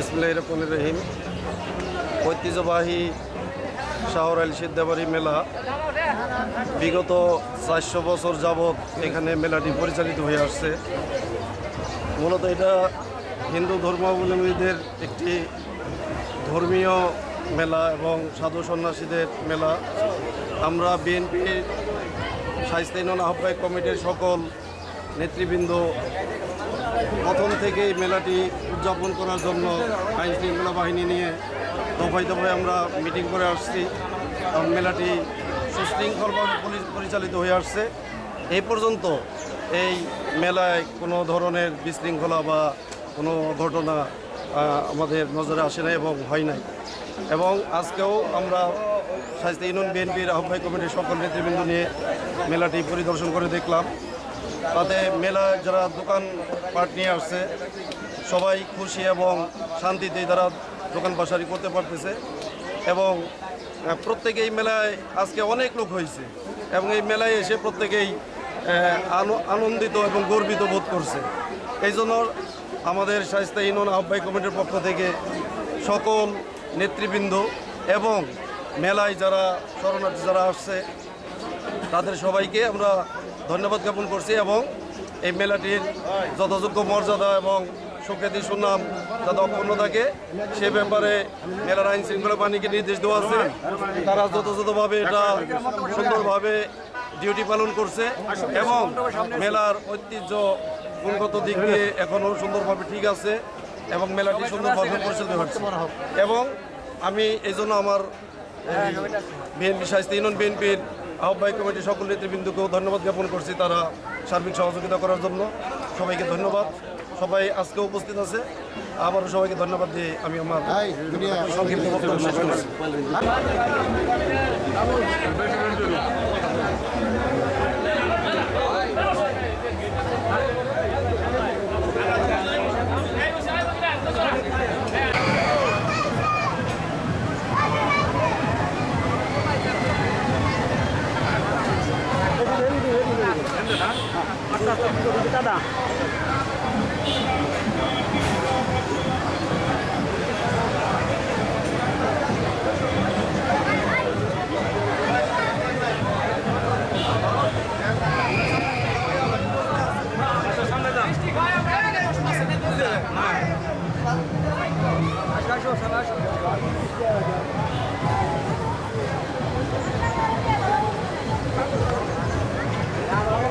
বিসমুল্লাহ রহমান রহিম। ঐতিহ্যবাহী শাহর আল সিদ্ধাবাড়ি মেলা। বিগত চারশো বছর যাবৎ এখানে মেলাটি পরিচালিত হয়ে আসছে। মূলত এটা হিন্দু ধর্মাবলম্বীদের একটি ধর্মীয় মেলা এবং সাধু সন্ন্যাসীদের মেলা। আমরা বিএনপি স্বাস্থ্য আহ্বায়ক কমিটির সকল নেতৃবৃন্দ প্রথম থেকে এই মেলাটি উদযাপন করার জন্য আইন শৃঙ্খলা বাহিনী নিয়ে দফায় দফায় আমরা মিটিং করে আসছি। মেলাটি সুশৃঙ্খলভাবে পরি- পরিচালিত হয়ে আসছে। এই পর্যন্ত এই মেলায় কোনো ধরনের বিশৃঙ্খলা বা কোনো ঘটনা আমাদের নজরে আসে নাই এবং হয় নাই। এবং আজকেও আমরা স্বাস্থ্য ইউনিয়ন বিএনপির আহ্বায়ক কমিটির সকল নেতৃবৃন্দ নিয়ে মেলাটি পরিদর্শন করে দেখলাম। তাতে মেলায় যারা দোকান পাট নিয়ে আসছে, সবাই খুশি এবং শান্তিতে তারা দোকান বাসারি করতে পারতেছে। এবং প্রত্যেকেই মেলায় আজকে অনেক লোক হয়েছে এবং এই মেলায় এসে প্রত্যেকেই আনো- আনন্দিত এবং গর্বিত বোধ করছে। এই জন্য আমাদের স্বাস্থ্য ইউনিয়ন আহ্বায়ক কমিটির পক্ষ থেকে সকল নেতৃবৃন্দ এবং মেলায় যারা শরণার্থী যারা আসছে, তাদের সবাইকে আমরা ধন্যবাদ জ্ঞাপন করছি এবং এই মেলাটির যথাযোগ্য মর্যাদা এবং সুখ্যাতি, সুনাম যাতে অক্ষুণ্ণ থাকে, সে ব্যাপারে মেলার আইন শৃঙ্খলা বাহিনীকে নির্দেশ দেওয়া আছে। তারা যথাযথভাবে এটা সুন্দরভাবে ডিউটি পালন করছে এবং মেলার ঐতিহ্য গুণগত দিক দিয়ে এখনও সুন্দরভাবে ঠিক আছে এবং মেলাটি সুন্দরভাবে পরিচালিত হচ্ছে। এবং আমি এই জন্য আমার বিএনপি স্বাস্থ্য ইউনিয়ন বিএনপির আহ্বায়ক কমিটি সকল নেতৃবৃন্দকেও ধন্যবাদ জ্ঞাপন করছি তারা সার্বিক সহযোগিতা করার জন্য। সবাইকে ধন্যবাদ। সবাই আজকে উপস্থিত আছে। আবারও সবাইকে ধন্যবাদ দিয়ে আমি আমার সংক্ষিপ্ত বক্তব্য শেষ করছি Olha só, eu